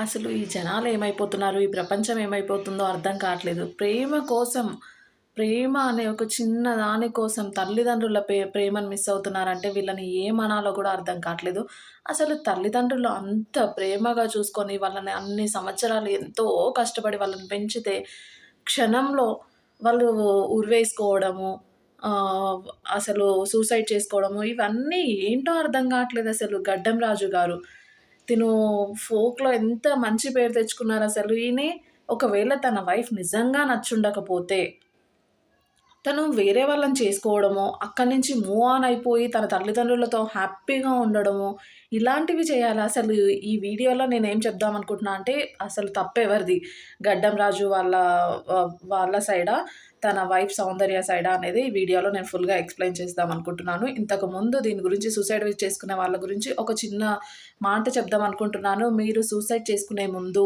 అసలు ఈ జనాలు ఏమైపోతున్నారు? ఈ ప్రపంచం ఏమైపోతుందో అర్థం కావట్లేదు. ప్రేమ కోసం, ప్రేమ అనే ఒక చిన్న దాని కోసం తల్లిదండ్రుల ప్రే ప్రేమను మిస్ అవుతున్నారంటే వీళ్ళని ఏమనాలో కూడా అర్థం కావట్లేదు. అసలు తల్లిదండ్రులు అంత ప్రేమగా చూసుకొని వాళ్ళని అన్ని సంవత్సరాలు ఎంతో కష్టపడి వాళ్ళని పెంచితే, క్షణంలో వాళ్ళు ఉరివేసుకోవడము, అసలు సూసైడ్ చేసుకోవడము ఇవన్నీ ఏంటో అర్థం కావట్లేదు అసలు 'గడ్డం రాజు' గారు. తిను ఫోక్‌లో ఎంత మంచి పేరు తెచ్చుకున్నారు అసలు ఈయనే ఒకవేళ తన వైఫ్ నిజంగా నచ్చుండకపోతే, తను వేరే వాళ్ళని చేసుకోవడమో, అక్కడి నుంచి మూవ్ ఆన్ అయిపోయి తన తల్లిదండ్రులతో హ్యాపీగా ఉండడము ఇలాంటివి చేయాలి అసలు ఈ వీడియోలో నేను ఏం చెప్దాం అనుకుంటున్నా అంటే, అసలు తప్పెవరిది? గడ్డం రాజు వాళ్ళ వాళ్ళ సైడా? తన వైఫ్ సౌందర్య సైడా అనేది ఈ వీడియోలో నేను ఫుల్‌గా ఎక్స్‌ప్లెయిన్ చేద్దాం అనుకుంటున్నాను ఇంతకు ముందు దీని గురించి సూసైడ్ చేసుకునే వాళ్ళ గురించి ఒక చిన్న మాట చెప్దామనుకుంటున్నాను. మీరు సూసైడ్ చేసుకునే ముందు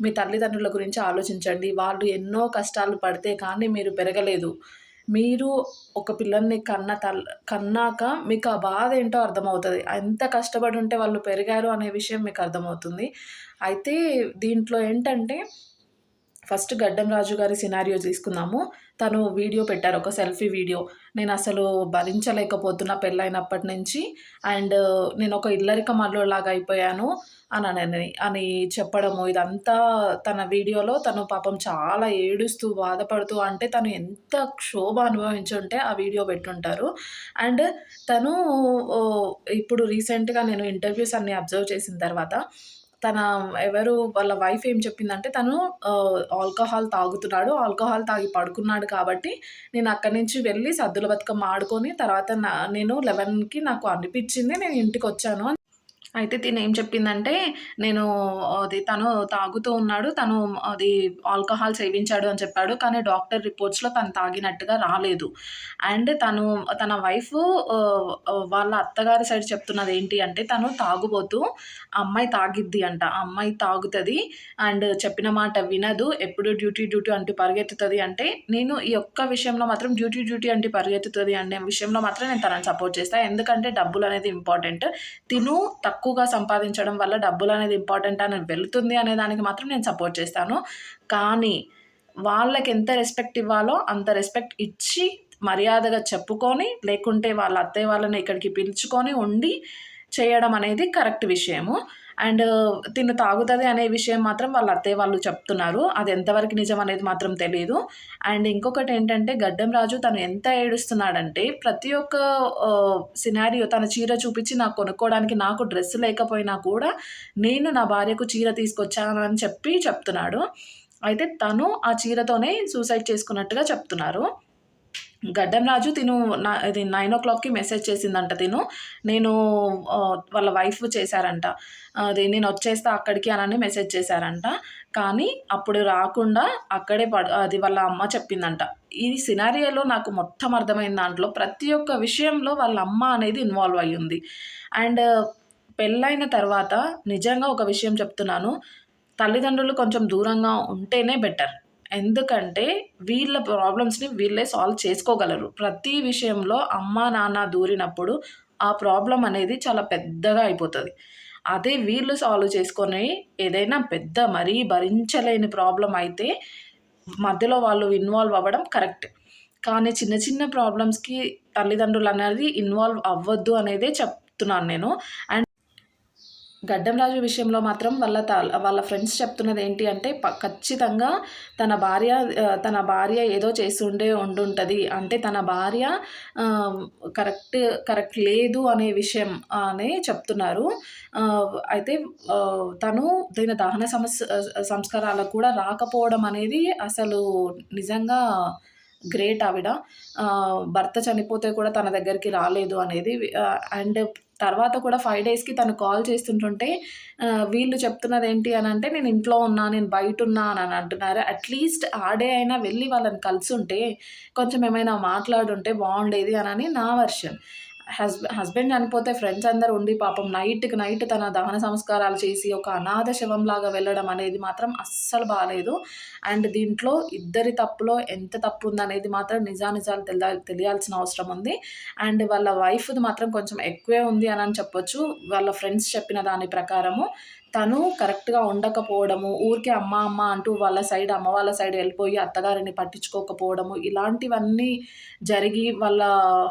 మీ తల్లిదండ్రుల గురించి ఆలోచించండి. వాళ్ళు ఎన్నో కష్టాలు పడితే కానీ మీరు పెరగలేదు. మీరు ఒక పిల్లల్ని కన్న తల్ కన్నాక మీకు ఆ బాధ ఏంటో అర్థమవుతుంది ఎంత కష్టపడి ఉంటే వాళ్ళు పెరిగారు అనే విషయం మీకు అర్థమవుతుంది. అయితే దీంట్లో ఏంటంటే ఫస్ట్ గడ్డం రాజు గారి సినారియో తీసుకుందాము. తను వీడియో పెట్టారు. ఒక సెల్ఫీ వీడియో. నేనసలు భరించలేకపోతున్నా పెళ్ళైనప్పటి నుంచి. అండ్ నేను ఒక ఇల్లరిక అల్లుడిలాగా అయిపోయాను అని అని చెప్పడము. ఇదంతా తన వీడియోలో తను పాపం చాలా ఏడుస్తూ, బాధపడుతూ అంటే తను ఎంత క్షోభ అనుభవించుంటే ఆ వీడియో పెట్టుంటారు. అండ్ తను ఇప్పుడు రీసెంట్‌గా నేను ఇంటర్వ్యూస్ అన్నీ అబ్జర్వ్ చేసిన తర్వాత తన ఎవరు వాళ్ళ వైఫ్ ఏం చెప్పిందంటే తను ఆల్కహాల్ తాగుతున్నాడు. ఆల్కహాల్ తాగి పడుకున్నాడు కాబట్టి నేను అక్కడి నుంచి వెళ్ళి సద్దుల బతుకమ్మ ఆడుకొని తర్వాత నా నేను 11కి నాకు అనిపించింది నేను ఇంటికి వచ్చాను అయితే తినేం చెప్పిందంటే, నేను అది తను తాగుతూ ఉన్నాడు. తను అది ఆల్కహాల్ సేవించాడు అని చెప్పాడు. కానీ డాక్టర్ రిపోర్ట్స్‌లో తను తాగినట్టుగా రాలేదు. అండ్ తను తన వైఫ్ వాళ్ళ అత్తగారి సైడ్ చెప్తున్నది ఏంటి అంటే, తను తాగుబోతూ ఆ అమ్మాయి తాగిద్ది అంట. ఆ అమ్మాయి తాగుతుంది అండ్ చెప్పిన మాట వినదు. ఎప్పుడు డ్యూటీ, డ్యూటీ అంటూ పరిగెత్తుతుంది అంటే, నేను ఈ ఒక్క విషయంలో మాత్రం డ్యూటీ, డ్యూటీ అంటూ పరిగెత్తుతుంది అనే విషయంలో మాత్రం నేను తనని సపోర్ట్ చేస్తాను ఎందుకంటే డబ్బులు అనేది ఇంపార్టెంట్. తిను తక్కువగా సంపాదించడం వల్ల డబ్బులు అనేది ఇంపార్టెంట్ అని వెళ్తుంది అనే దానికి మాత్రం నేను సపోర్ట్ చేస్తాను. కానీ వాళ్ళకి ఎంత రెస్పెక్ట్ ఇవ్వాలో అంత రెస్పెక్ట్ ఇచ్చి, మర్యాదగా చెప్పుకొని, లేకుంటే వాళ్ళ అత్తయ్య వాళ్ళని ఇక్కడికి పిలుచుకొని ఉండి చేయడం అనేది కరెక్ట్ విషయము. అండ్ తిను తాగుతుంది అనే విషయం మాత్రం వాళ్ళ అత్తయ్య వాళ్ళు చెప్తున్నారు. అది ఎంతవరకు నిజం అనేది మాత్రం తెలియదు అండ్ ఇంకొకటి ఏంటంటే గడ్డం రాజు తను ఎంత ఏడుస్తున్నాడంటే ప్రతి ఒక్క సినారియో తన చీర చూపించి నాకు కొనుక్కోవడానికి నాకు డ్రెస్ లేకపోయినా కూడా నేను నా భార్యకు చీర తీసుకొచ్చానని చెప్పి చెప్తున్నాడు. అయితే తను ఆ చీరతోనే సూసైడ్ చేసుకున్నట్టుగా చెప్తున్నారు. గడ్డం రాజు తిను నా ఇది 9:00కి మెసేజ్ చేసిందంట తిను. నేను వాళ్ళ వైఫ్ చేశారంట. అది నేను వచ్చేస్తా అక్కడికి అనని మెసేజ్ చేశారంట. కానీ అప్పుడు రాకుండా అక్కడే పడు అది వాళ్ళ అమ్మ చెప్పిందంట. ఈ సినారియోలో నాకు మొత్తం అర్థమైన దాంట్లో ప్రతి ఒక్క విషయంలో వాళ్ళ అమ్మ అనేది ఇన్వాల్వ్ అయ్యింది అండ్ పెళ్ళైన తర్వాత నిజంగా ఒక విషయం చెప్తున్నాను. తల్లిదండ్రులు కొంచెం దూరంగా ఉంటేనే బెటర్. ఎందుకంటే వీళ్ళ ప్రాబ్లమ్స్‌ని వీళ్ళే సాల్వ్ చేసుకోగలరు. ప్రతి విషయంలో అమ్మ, నాన్న దూరినప్పుడు ఆ ప్రాబ్లం అనేది చాలా పెద్దగా అయిపోతుంది అదే వీళ్ళు సాల్వ్ చేసుకొని ఏదైనా పెద్ద మరీ భరించలేని ప్రాబ్లం అయితే మధ్యలో వాళ్ళు ఇన్వాల్వ్ అవ్వడం కరెక్ట్. కానీ చిన్న చిన్న ప్రాబ్లమ్స్‌కి తల్లిదండ్రులు అనేది ఇన్వాల్వ్ అవ్వద్దు అనేదే చెప్తున్నాను నేను. అండ్ గడ్డం రాజు విషయంలో మాత్రం వాళ్ళ త వాళ్ళ ఫ్రెండ్స్ చెప్తున్నది ఏంటి అంటే ప ఖచ్చితంగా తన భార్య తన భార్య ఏదో చేస్తుండే ఉండుంటుంది అంటే తన భార్య కరెక్ట్ కరెక్ట్ లేదు అనే విషయం అని చెప్తున్నారు. అయితే తను దీని దహన సమస్ సంస్కారాలకు కూడా రాకపోవడం అనేది అసలు నిజంగా గ్రేట్ ఆవిడ. భర్త చనిపోతే కూడా తన దగ్గరికి రాలేదు అనేది అండ్ తర్వాత కూడా ఫైవ్ డేస్‌కి తను కాల్ చేస్తుంటుంటే వీళ్ళు చెప్తున్నది ఏంటి అని అంటే నేను ఇంట్లో ఉన్నా, నేను బయట ఉన్నా అని అంటున్నారు. అట్‌లీస్ట్ ఆడే అయినా వెళ్ళి వాళ్ళని కలిసి ఉంటే కొంచెం ఏమైనా మాట్లాడుంటే బాగుండేది అని నా వర్షన్ హస్బెండ్ హస్బెండ్ అనిపోతే ఫ్రెండ్స్ అందరూ ఉండి పాపం నైట్‌కి నైట్ తన దహన సంస్కారాలు చేసి ఒక అనాథ శవంలాగా వెళ్ళడం అనేది మాత్రం అస్సలు బాగాలేదు అండ్ దీంట్లో ఇద్దరి తప్పులో ఎంత తప్పు ఉందనేది మాత్రం నిజానిజాలు తెల తెలియాల్సిన అవసరం ఉంది. అండ్ వాళ్ళ వైఫ్‌ది మాత్రం కొంచెం ఎక్కువే ఉంది అని అని చెప్పొచ్చు. వాళ్ళ ఫ్రెండ్స్ చెప్పిన దాని ప్రకారము. తను కరెక్ట్‌గా ఉండకపోవడము, ఊరికే అమ్మ, అమ్మ అంటూ వాళ్ళ సైడ్ అమ్మ వాళ్ళ సైడ్ వెళ్ళిపోయి అత్తగారిని పట్టించుకోకపోవడము, ఇలాంటివన్నీ జరిగి వాళ్ళ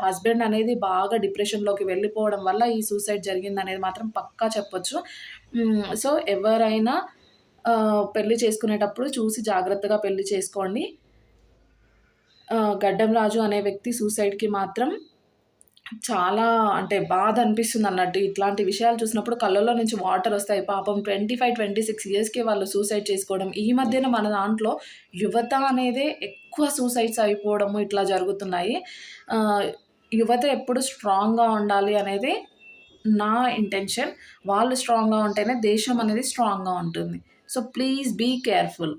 హస్బెండ్ అనేది బాగా డిప్రెషన్‌లోకి వెళ్ళిపోవడం వల్ల ఈ సూసైడ్ జరిగింది అనేది మాత్రం పక్కా చెప్పొచ్చు. సో, ఎవరైనా పెళ్ళి చేసుకునేటప్పుడు చూసి జాగ్రత్తగా పెళ్ళి చేసుకోండి. గడ్డం రాజు అనే వ్యక్తి సూసైడ్‌కి మాత్రం చాలా అంటే బాధ అనిపిస్తుంది అన్నట్టు ఇట్లాంటి విషయాలు చూసినప్పుడు కళ్ళలో నుంచి వాటర్ వస్తాయి పాపం ట్వంటీ ఫైవ్ ట్వంటీ సిక్స్ ఇయర్స్కి వాళ్ళు సూసైడ్ చేసుకోవడం. ఈ మధ్యన మన దాంట్లో యువత అనేదే ఎక్కువ సూసైడ్స్ అయిపోవడము ఇట్లా జరుగుతున్నాయి. యువత ఎప్పుడు స్ట్రాంగ్‌గా ఉండాలి అనేది నా ఇంటెన్షన్. వాళ్ళు స్ట్రాంగ్‌గా ఉంటేనే దేశం అనేది స్ట్రాంగ్‌గా ఉంటుంది. So, please be careful.